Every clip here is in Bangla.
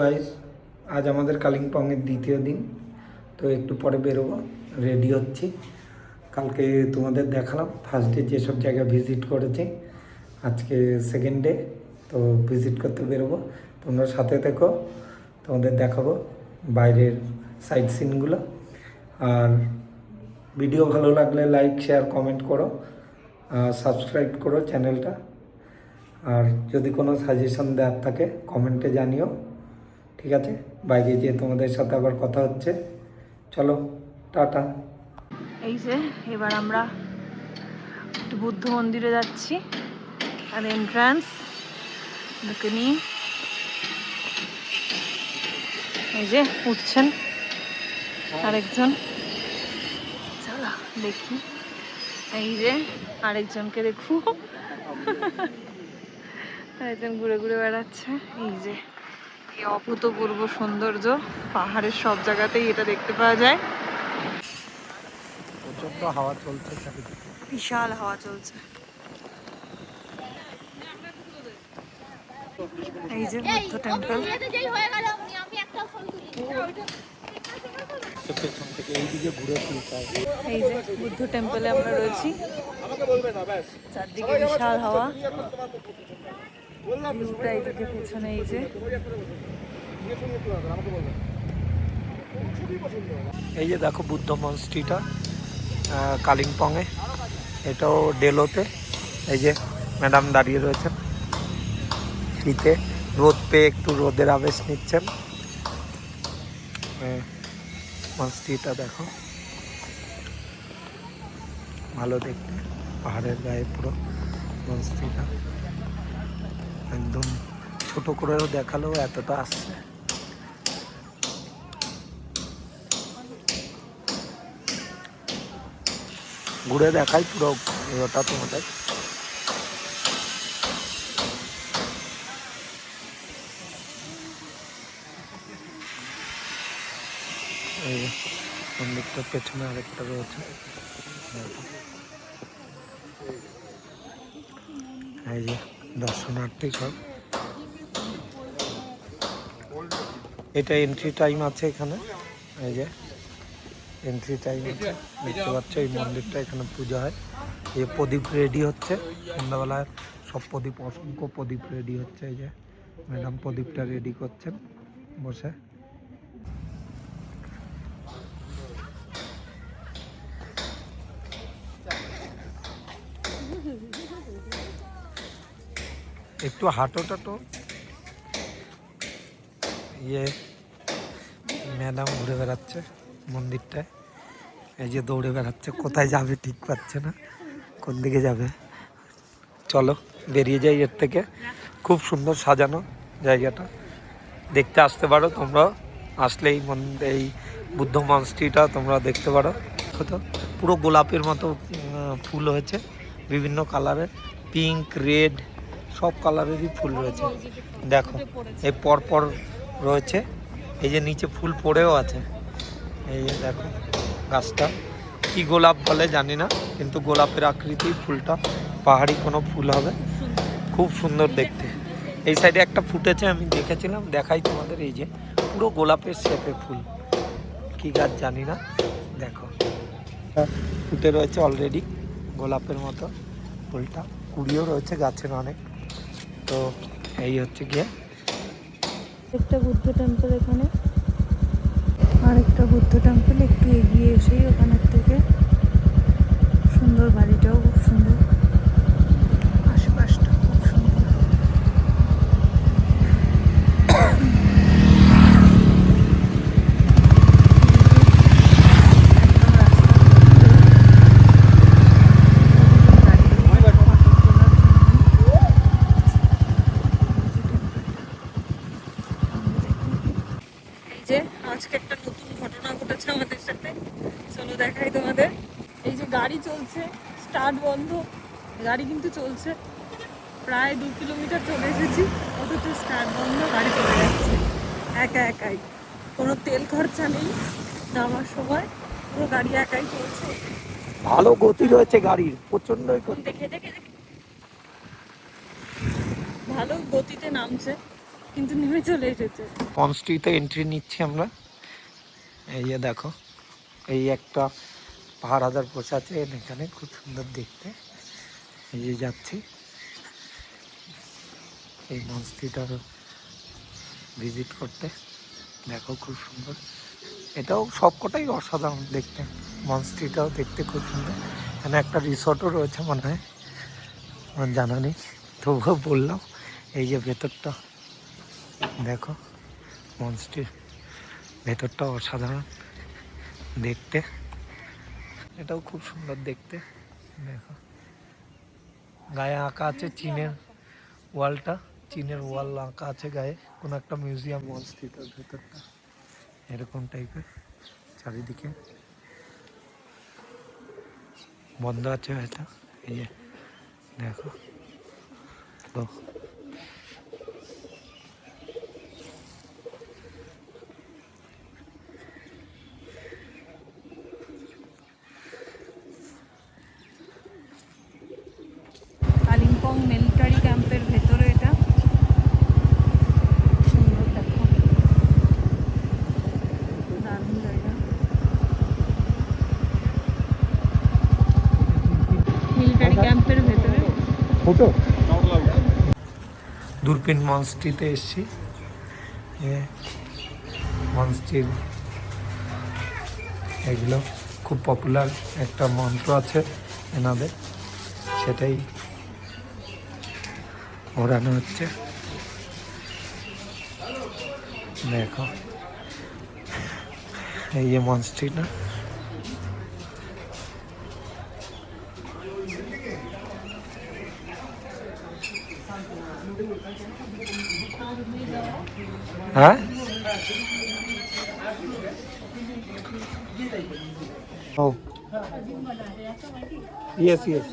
গাইস আজ আমাদের কালিম্পংয়ের দ্বিতীয় দিন, তো একটু পরে বেরোবো রেডি হচ্ছি। কালকে তোমাদের দেখালাম ফার্স্ট ডে যেসব জায়গা ভিজিট করেছি, আজকে সেকেন্ড ডে তো ভিজিট করতে বেরোবো। তোমরা সাথে থেকো, তোমাদের দেখাবো বাইরের সাইট সিনগুলো আর ভিডিও ভালো লাগলে লাইক শেয়ার কমেন্ট করো, আর সাবস্ক্রাইব করো চ্যানেলটা আর যদি কোনো সাজেশন দেওয়ার থাকে কমেন্টে জানিও। ঠিক আছে? বাইরে গিয়ে তোমাদের সাথে আবার কথা হচ্ছে। চলো, টাটা। এই যে, এবার আমরা বুদ্ধ মন্দিরে যাচ্ছি। আর এন্ট্রান্স এই যে, উঠছেন আরেকজন। চলো, দেখি। এই যে, আরেকজনকে দেখু আরেকজন ঘুরে ঘুরে বেড়াচ্ছে। এই যে। এই অভূতপূর্ব সৌন্দর্য পাহাড়ের সব জায়গাতেই এটা দেখতে পাওয়া যায়। প্রচণ্ড হাওয়া চলছে বিশাল হাওয়া চলছে। এই যে বুদ্ধ টেম্পল এই যে বুদ্ধ টেম্পলে আমরা রয়েছি। চারদিকে বিশাল হাওয়া। ভিউটা এইদিকে পেছনে এই যে। এই যে দেখো বুদ্ধ মনস্ট্রিটা কালিম্পংয়ে। এটাও ডেলোতে। এই যে ম্যাডাম দাঁড়িয়ে রয়েছেন। শীতে রোদ পেয়ে একটু রোদের আবেশ নিচ্ছেন। মনস্ট্রিটা দেখো। ভালো দেখতে। পাহাড়ের গায়ে পুরো মনস্ট্রিটা একদম ছোট করেও দেখালেও এতটা আসছে। ঘুরে দেখাই পুরো ওটা তোমাদের। মন্দিরটার পেছনে আরেকটা রয়েছে। এই যে, দর্শনার্থী সব। এটা এন্ট্রি টাইম আছে এখানে। এই যে এন্ট্রি টাইম আছে দেখতে পাচ্ছ, এই মন্দিরটা এখানে পূজা হয়। এই প্রদীপ রেডি হচ্ছে সন্ধ্যাবেলায় সব প্রদীপ, অসংখ্য প্রদীপ রেডি হচ্ছে, এই যে ম্যাডাম প্রদীপটা রেডি করছেন বসে। একটু হাঁটো টাটো। ইয়ে ম্যাডাম ঘুরে বেড়াচ্ছে। মন্দিরটায়। এই যে দৌড়ে বেড়াচ্ছে, কোথায় যাবে ঠিক পাচ্ছে না, কোন দিকে যাবে? চলো, বেরিয়ে যাই এর থেকে। খুব সুন্দর সাজানো জায়গাটা। দেখতে আসতে পারো তোমরা আসলে এই এই বুদ্ধ মনস্ট্রিটা তোমরা দেখতে পারো। তো, পুরো গোলাপের মতো ফুল হয়েছে। বিভিন্ন কালারের, পিঙ্ক, রেড, সব কালারেরই ফুল রয়েছে। দেখো, এই পরপর রয়েছে। এই যে নিচে ফুল পড়েও আছে। এই দেখো গাছটা। কি গোলাপ বলে জানি না, কিন্তু গোলাপের আকৃতি ফুলটা, পাহাড়ি কোনো ফুল হবে। খুব সুন্দর দেখতে। এই সাইডে একটা ফুটেছে, আমি দেখেছিলাম, দেখাই তোমাদের এই যে, পুরো গোলাপের শেপে ফুল। কি গাছ জানি না, দেখো। ফুটে রয়েছে অলরেডি গোলাপের মতো ফুলটা। কুড়িও রয়েছে গাছের অনেক। তো এই হচ্ছে গিয়ে। একটা বুদ্ধ টেম্পল এখানে। আরেকটা বুদ্ধ টেম্পল একটু এগিয়ে এসেই ওখানের থেকে সুন্দর বাড়িটাও খুব সুন্দর আশেপাশটা খুব সুন্দর একদম এই যে আজকে একটা নতুন ঘটনা ঘটেছে আমাদের সাথে চলো দেখাই তোমাদের এই যে গাড়ি চলছে স্টার্ট বন্ধ গাড়ি কিন্তু চলছে। প্রায় দু কিলোমিটার চলে এসেছি। অথচ স্টার্ট বন্ধ গাড়ি চলে যাচ্ছে। একা একাই। কোনো তেল খরচা নেই নামার সময়। পুরো গাড়ি একাই চলছে। ভালো গতি রয়েছে গাড়ির প্রচন্ডই গতি। দেখে দেখে দেখে। ভালো গতিতে নামছে কিন্তু নেমে চলে এসেছে। পনস্ট্রিতে এন্ট্রি নিচ্ছি আমরা। এই যে দেখো এই একটা পাহাড় হাজার বসে আছে এখানে খুব সুন্দর দেখতে। এই যে যাচ্ছি। এই মনস্ট্রিটার ভিজিট করতে। দেখো খুব সুন্দর। এটাও সবকটাই অসাধারণ দেখতে। মনস্ট্রিটাও দেখতে খুব সুন্দর। এখানে একটা রিসর্টও রয়েছে মনে হয়। আমার জানা নেই। তবুও বললাম, এই যে ভেতরটা, দেখো মনস্ট্রি ভেতরটা অসাধারণ দেখতে। এটাও খুব সুন্দর দেখতে। দেখো। গায়ে আঁকা আছে চীনের ওয়ালটা চীনের ওয়াল আঁকা আছে গায়ে। কোনো একটা মিউজিয়াম মনস্ট্রিটার ভেতরটা। এরকম টাইপের চারিদিকে। বন্ধ আছে হয়তো। এই যে দেখো। তো ফটো দূরবীন মনস্ট্রিতে এসেছি। মনস্ট্রির এগুলো খুব পপুলার একটা মন্ত্র আছে এনাদের, সেটাই ওড়ানো হচ্ছে। দেখো, এই যে মনস্ট্রিটা হ্যাঁ ও ইয়েস ইয়েস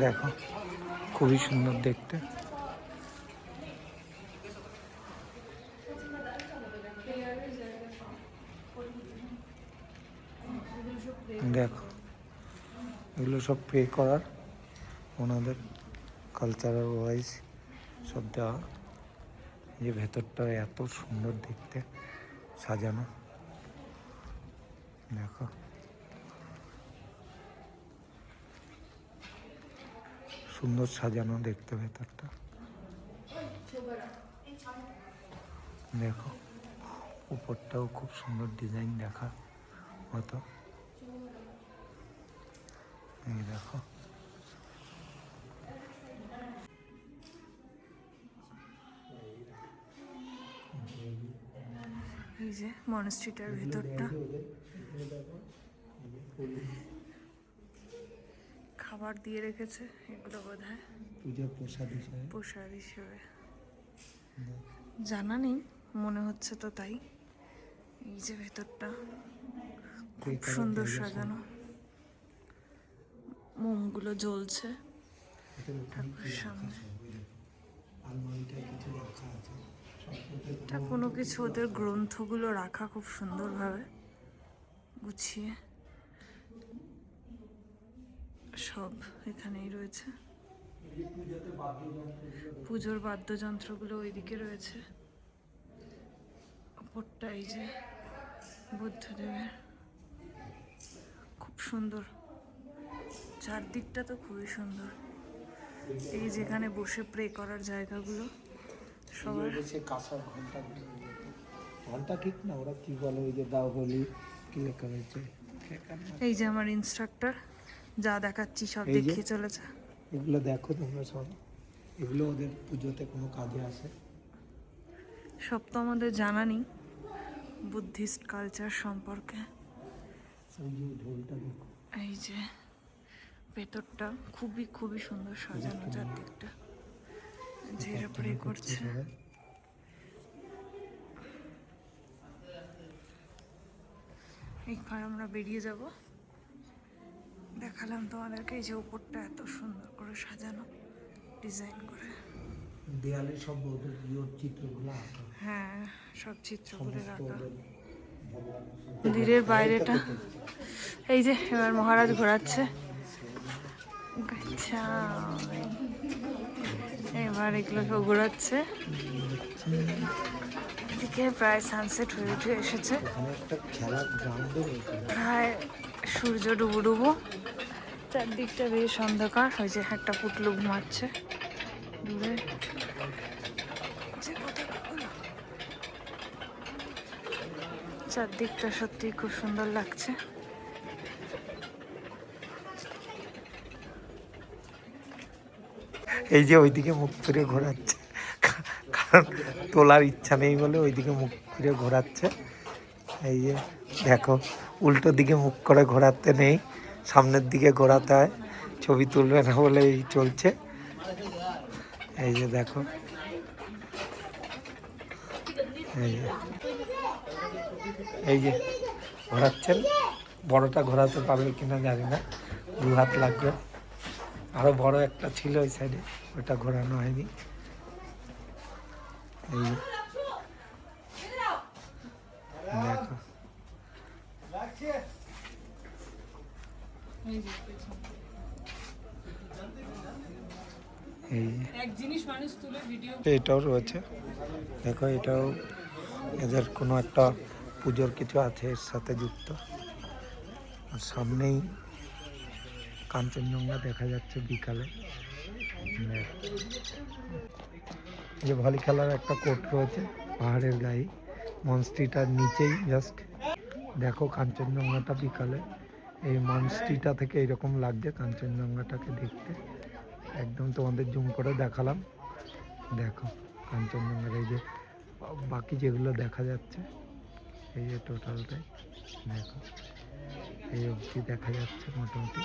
দেখো খুবই সুন্দর দেখতে। দেখো, এগুলো সব পে করার, ওনাদের কালচারাল ওয়াইজ সব দেওয়া। যে ভেতরটা এত সুন্দর দেখতে, সাজানো। দেখো। সুন্দর সাজানো দেখতে ভেতরটা। দেখো, উপরটাও খুব সুন্দর ডিজাইন দেখা মতো। দেখো। এই যে মনস্ট্রিটার ভেতরটা। খাবার দিয়ে রেখেছে এগুলো বোধ হয় পূজা প্রসাদ হিসেবে। প্রসাদ হিসেবে। জানা নেই মনে হচ্ছে তো তাই। এই যে ভেতরটা খুব সুন্দর সাজানো। মোমগুলো জ্বলছে। ঠাকুরের সামনে। কোনো কিছু ওদের গ্রন্থগুলো রাখা খুব সুন্দরভাবে। গুছিয়ে। সব এখানেই রয়েছে। পুজোর বাদ্যযন্ত্রগুলো ওইদিকে রয়েছে। ওপরটা এই যে বুদ্ধদেবের। খুব সুন্দর। চারদিকটা তো খুবই সুন্দর। এই যেখানে বসে প্রে করার জায়গাগুলো সবার। সে কাঁসার ঘণ্টা ঘণ্টা ঠিক না? ওরা কি বলে? ওই যে দাও বলি কি লেখা রয়েছে? এই যে আমার ইনস্ট্রাক্টর যা দেখাচ্ছি সব দেখিয়ে চলেছে। এগুলো দেখো তোমরা সব। এগুলো ওদের পুজোতে কোনো কাজে আসে? সব তো আমাদের জানা নেই বুদ্ধিস্ট কালচার সম্পর্কে। এই যে ভেতরটা খুবই খুবই সুন্দর সাজানো চারদিকটা। যে এরা প্রে করছে। এইবার আমরা বেরিয়ে যাব। দেখালাম তোমাদেরকে এই যে উপরটা এত সুন্দর করে সাজানো ডিজাইন করে। দেয়ালে সব চিত্রগুলো হ্যাঁ সব চিত্র করে রাখা মন্দিরের বাইরেটা। এই যে এবার মহারাজ ঘোরাচ্ছে। আচ্ছা। এবার এগুলো সব ঘোরাচ্ছে। এদিকে প্রায় সানসেট হয়ে উঠে এসেছে। প্রায় সূর্য ডুবো ডুবো। চারদিকটা বেশ অন্ধকার, ওই যে একটা পুটলু ঘুমাচ্ছে দূরে। চারদিকটা সত্যি খুব সুন্দর লাগছে। এই যে ওইদিকে মুখ ফিরে ঘোরাচ্ছে। কারণ তোলার ইচ্ছা নেই বলে ওইদিকে মুখ ফিরে ঘোরাচ্ছে। এই যে দেখো, উল্টো দিকে মুখ করে ঘোরাতে নেই। সামনের দিকে ঘোরাতে হয়। ছবি তুলবে না বলে এই চলছে। এই যে দেখো। এই যে। এই যে ঘোরাচ্ছেন। বড়টা ঘোরাতে পারবে কিনা জানি না। দু হাত লাগবে। আরও বড় একটা ছিল ওই সাইডে ওটা ঘোরানো হয়নি। এই। দেখো এই যে। এক জিনিস মানুষ তুলে ভিডিও এটাও রয়েছে। দেখো এটাও এদের কোনো একটা পুজোর কিছু আছে এর সাথে যুক্ত। আর সামনেই কাঞ্চনজঙ্ঘা দেখা যাচ্ছে বিকালে। যে ভলি খেলার একটা কোর্ট রয়েছে পাহাড়ের গায়ে। মনস্ট্রিটার নিচেই জাস্ট। দেখো কাঞ্চনজঙ্ঘাটা বিকালে। এই মনস্ট্রিটা থেকে এরকম লাগছে, কাঞ্চনজঙ্ঘাটাকে দেখতে। একদম তোমাদের জুম করে দেখালাম। দেখো, কাঞ্চনজঙ্ঘার এই যে, বাকি যেগুলো দেখা যাচ্ছে, এই যে টোটালটাই, দেখো। এই অবধি দেখা যাচ্ছে মোটামুটি।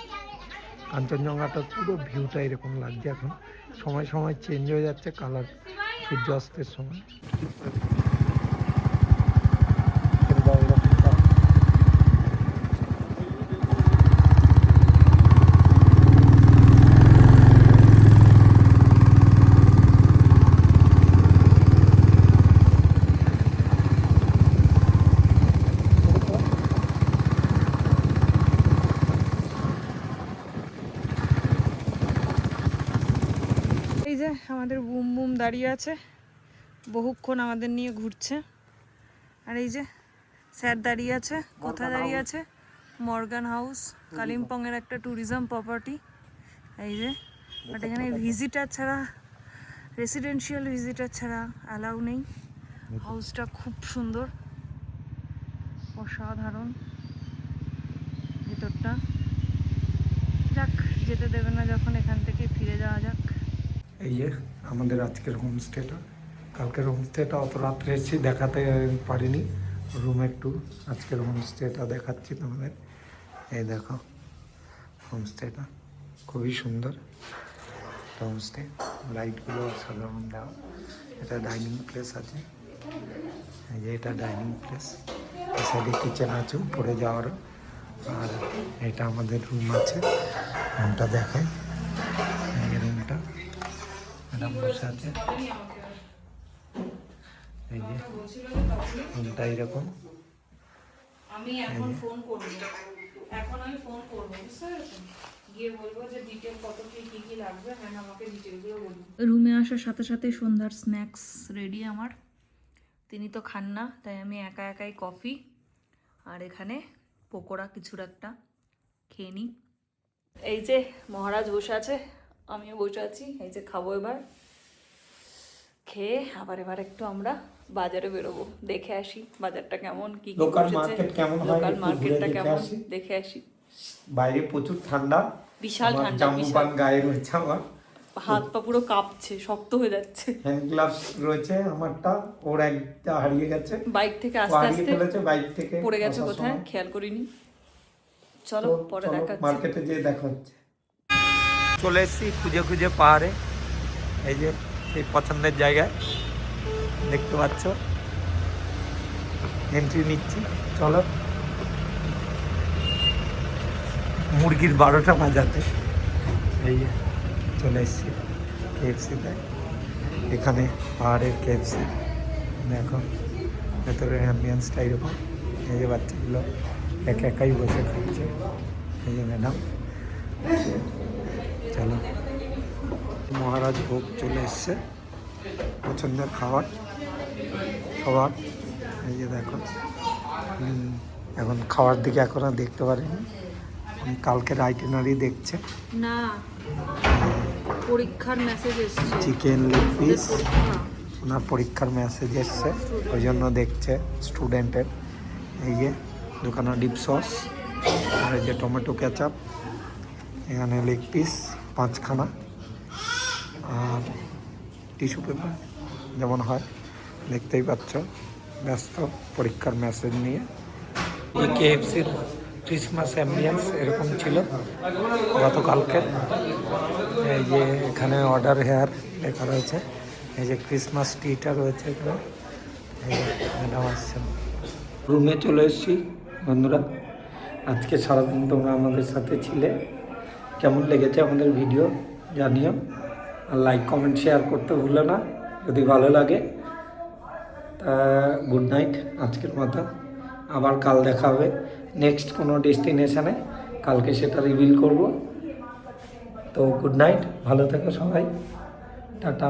কাঞ্চনজঙ্ঘাটা পুরো ভিউটা এরকম লাগছে এখন। সময় সময় চেঞ্জ হয়ে যাচ্ছে কালার সূর্যাস্তের সময় এই যে আমাদের বুম বুম দাঁড়িয়ে আছে। বহুক্ষণ আমাদের নিয়ে ঘুরছে। আর এই যে স্যার দাঁড়িয়ে আছে কোথায় দাঁড়িয়ে আছে? মর্গান হাউস কালিম্পংয়ের একটা ট্যুরিজম প্রপার্টি এই যে বাট এখানে ভিজিটার ছাড়া রেসিডেন্সিয়াল ভিজিটার ছাড়া অ্যালাউ নেই। হাউসটা খুব সুন্দর। অসাধারণ। ভেতরটা। যাক যেতে দেবে না যখন এখান থেকে ফিরে যাওয়া যাক। এই যে আমাদের আজকের হোমস্টেটা কালকের হোমস্টেটা অত রাত্রে এসেছি দেখাতে পারিনি। রুম একটু আজকের হোমস্টেটা দেখাচ্ছি তোমাদের। এই দেখো হোমস্টেটা খুবই সুন্দর। হোমস্টে লাইটগুলো অসাধারণ দেওয়া। এটা ডাইনিং প্লেস আছে। এই যে এটা ডাইনিং প্লেস সাইডে কিচেন আছে, উপরে যাওয়ারও আর এটা আমাদের রুম আছে। রুমটা রুমটা ম্যাডাম বসে আছে। এই যে রুমটা এরকম আমি এখন ফোন করব। এখন আমি ফোন করব বুঝতে পেরেছেন? গিয়ে বলব যে ডিটেল কত কি কি কি লাগবে হ্যাঁ আমাকে ডিটেলগুলো বলুন রুমে আসার সাথে সাথে সন্ধ্যার স্ন্যাক্স রেডি আমার। তিনি তো খান না তাই আমি একা একাই কফি আর এখানে পকোড়া কিছুর একটা খেয়ে নিই। এই যে মহারাজ বসে আছে আমিও বসে আছি এই যে খাব এবার খেয়ে আবার এবার একটু আমরা বাজারে বেরোবো দেখে আসি বাজারটা কেমন কি বসেছে। market কেমন লোকাল মার্কেটটা কেমন। দেখে আসি বাইরে প্রচুর ঠান্ডা বিশাল ঠান্ডা, বিশাল। গায়ে রয়েছে আমার হাত পা পুরো কাঁপছে শক্ত হয়ে যাচ্ছে হ্যান্ড গ্লাভস রয়েছে আমারটা ওর একটা হারিয়ে গেছে বাইক থেকে আস্তে আস্তে ফেলেছে বাইক থেকে পড়ে গেছে কোথায়। খেয়াল করিনি চলো পরে দেখা মার্কেটে যেয়ে দেখা হচ্ছে চলে এসেছি, খুঁজে খুঁজে পাহাড়ে। এই যে সেই পছন্দের জায়গায়। দেখতে পাচ্ছ? এন্ট্রি নিচ্ছি। চলো। মুরগির বারোটা বাজাতে। এই যে চলে এসেছি কেএফসি দেয় এখানে পাহাড়ের কেএফসি দেখো, ভেতরের অ্যাম্বিয়েন্সটা এরকম। এই যে বাচ্চাগুলো একা একাই বসে খাচ্ছে। এই যে ম্যাডাম চলো। মহারাজ ভোগ চলে এসছে। পছন্দের খাবার। খাবার। এই যে দেখো। এখন খাওয়ার দিকে এখনও দেখতে পারিনি। কালকের আইটেনারি দেখছে। না। পরীক্ষার মেসেজ এসছে। চিকেন লেগ পিস ওনার পরীক্ষার মেসেজ এসছে। ওই জন্য দেখছে স্টুডেন্টের এই যে দোকানে ডিপ সস আর এই যে টমেটো কেচাপ এখানে লেগ পিস পাঁচখানা। আর টিস্যু পেপার যেমন হয় দেখতেই পাচ্ছ ব্যস্ত পরীক্ষার মেসেজ নিয়ে। কেএফসির ক্রিসমাস অ্যাম্বিয়েন্স এরকম ছিল গতকালকে। এই যে এখানে অর্ডার হেয়ার লেখা রয়েছে। এই যে ক্রিসমাস ট্রিটা রয়েছে এখানে। ম্যাডাম আসছেন। রুমে চলে এসেছি বন্ধুরা। আজকে সারাদিন তোমরা আমাদের সাথে ছিলে। কেমন লেগেছে আমাদের ভিডিও জানিও। আর লাইক কমেন্ট শেয়ার করতে ভুলো না, যদি ভালো লাগে। তা গুড নাইট আজকের মতো। আবার কাল দেখা হবে নেক্সট কোনো ডেস্টিনেশানে কালকে সেটা রিভিল করব। তো গুড নাইট ভালো থেকো সবাই। টাটা।